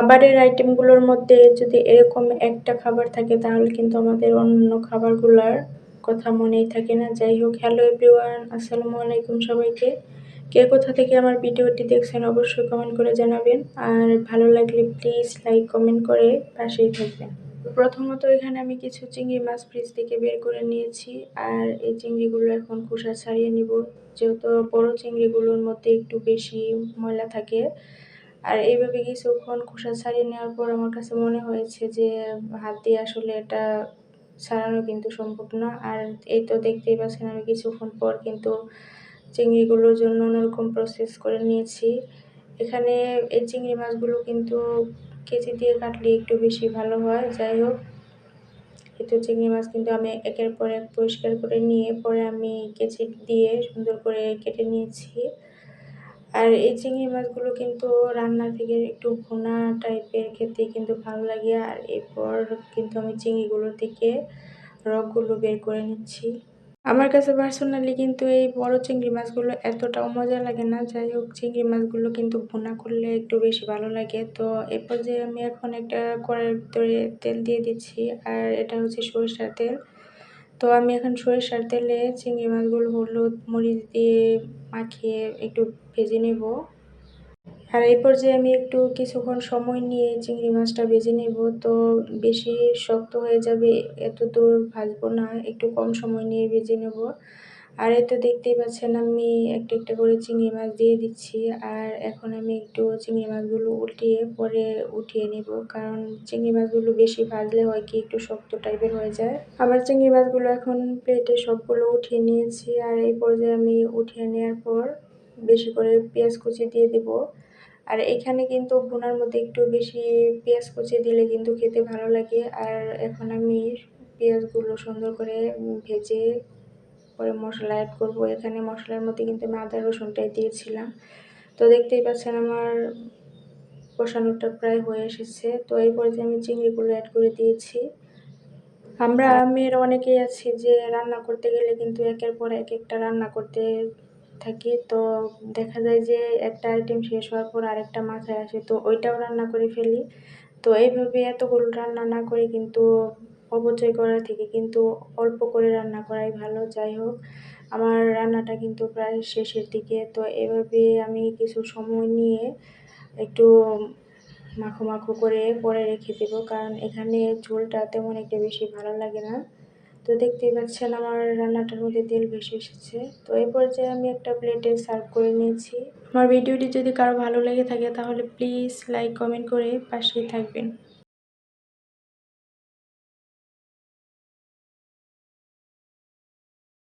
খাবারের আইটেমগুলোর মধ্যে যদি এরকম একটা খাবার থাকে, তাহলে কিন্তু আমাদের অন্য খাবারগুলোর কথা মনেই থাকে না। যাই হোক হ্যালো এভরিওয়ান আসসালামু আলাইকুম সবাইকে। কে কোথা থেকে আমার ভিডিওটি দেখছেন, অবশ্যই কমেন্ট করে জানাবেন। আর ভালো লাগলে প্লিজ লাইক কমেন্ট করে পাশেই থাকবেন। প্রথমত এখানে আমি কিছু চিংড়ি মাছ ফ্রিজ থেকে বের করে নিয়েছি। আর এই চিংড়িগুলো এখন খোসা ছাড়িয়ে নিব। যেহেতু বড় চিংড়িগুলোর মধ্যে একটু বেশি ময়লা থাকে আর এইভাবে কিছুক্ষণ খোসা ছাড়িয়ে নেওয়ার পর আমার কাছে মনে হয়েছে যে, হাত দিয়ে আসলে এটা ছাড়ানো কিন্তু সম্ভব না। আর এই তো দেখতেই পাচ্ছেন আমি কিছুক্ষণ পর কিন্তু চিংড়িগুলোর জন্য অন্যরকম প্রসেস করে নিয়েছি। এখানে এই চিংড়ি মাছগুলো কিন্তু কেজি দিয়ে কাটলে একটু বেশি ভালো হয়। যাই হোক কিন্তু চিংড়ি মাছ কিন্তু আমি একের পর এক পরিষ্কার করে নিয়ে পরে আমি কেচি দিয়ে সুন্দর করে কেটে নিয়েছি। আর এই চিংড়ি মাছগুলো কিন্তু রান্না থেকে একটু ভুনা টাইপের খেতে কিন্তু ভালো লাগে। আর এরপর কিন্তু আমি চিংড়িগুলো থেকে রকগুলো বের করে নিচ্ছি। আমার কাছে পার্সোনালি কিন্তু এই বড় চিংড়ি মাছগুলো এতটাও মজা লাগে না। যাই হোক, চিংড়ি মাছগুলো কিন্তু ভুনা করলে একটু বেশি ভালো লাগে। তো এরপর যে আমি এখন একটা কড়াইয়ের ভিতরে তেল দিয়ে দিচ্ছি। আর এটা হচ্ছে সরিষার তেল। তো আমি এখন সরিষার তেলে চিংড়ি মাছগুলো হলুদ মরিচ দিয়ে মাখিয়ে একটু ভেজে নেব। আর এই পর্যায়ে আমি একটু কিছুক্ষণ সময় নিয়ে চিংড়ি মাছটা ভেজে নেব। তো বেশি শক্ত হয়ে যাবে এত দূর ভাজবো না, একটু কম সময় নিয়ে ভেজে নেব। আর এই তো দেখতেই পাচ্ছেন আমি একটা একটা করে চিংড়ি মাছ দিয়ে দিচ্ছি। আর এখন আমি একটু চিংড়ি মাছগুলো উল্টিয়ে পরে উঠিয়ে নিব। কারণ চিংড়ি মাছগুলো বেশি ভাজলে হয় কি একটু শক্ত টাইপের হয়ে যায়। আমার চিংড়ি মাছগুলো এখন প্লেটে সবগুলো উঠিয়ে নিয়েছি। আর এই পর্যায়ে আমি উঠিয়ে নেওয়ার পর বেশি করে পেঁয়াজ কুচি দিয়ে দেব। আর এখানে কিন্তু বোনার মধ্যে একটু বেশি পেঁয়াজ কুচি দিলে কিন্তু খেতে ভালো লাগে। আর এখন আমি পেঁয়াজগুলো সুন্দর করে ভেজে পরে মশলা অ্যাড করব। এখানে মশলার মধ্যে কিন্তু আমি আদা রসুনটাই দিয়েছিলাম। তো দেখতেই পাচ্ছেন আমার কষানোটা প্রায় হয়ে এসেছে। তো এই পর্যায়ে আমি চিংড়িগুলো অ্যাড করে দিয়েছি। আমরা মেয়েরা অনেকেই আছি যে রান্না করতে গেলে কিন্তু একের পর এক একটা রান্না করতে থাকি। তো দেখা যায় যে একটা আইটেম শেষ হওয়ার পর আরেকটা মাথায় আসে, তো ওইটাও রান্না করে ফেলি। তো এইভাবে এতগুলো রান্না না করে কিন্তু অপচয় করার থেকে কিন্তু অল্প করে রান্না করাই ভালো। যাই হোক, আমার রান্নাটা কিন্তু প্রায় শেষের দিকে। তো এভাবে আমি কিছু সময় নিয়ে একটু মাখো মাখো করে পরে রেখে দেবো। কারণ এখানে ঝোলটা তেমন একটা বেশি ভালো লাগে না। তো দেখতেই পাচ্ছেন আমার রান্নাটার মধ্যে তেল বেশি এসেছে। তো এই পর্যায়ে আমি একটা প্লেটে সার্ভ করে নিয়েছি। আমার ভিডিওটি যদি কারও ভালো লেগে থাকে তাহলে প্লিজ লাইক, কমেন্ট করে পাশেই থাকবেন।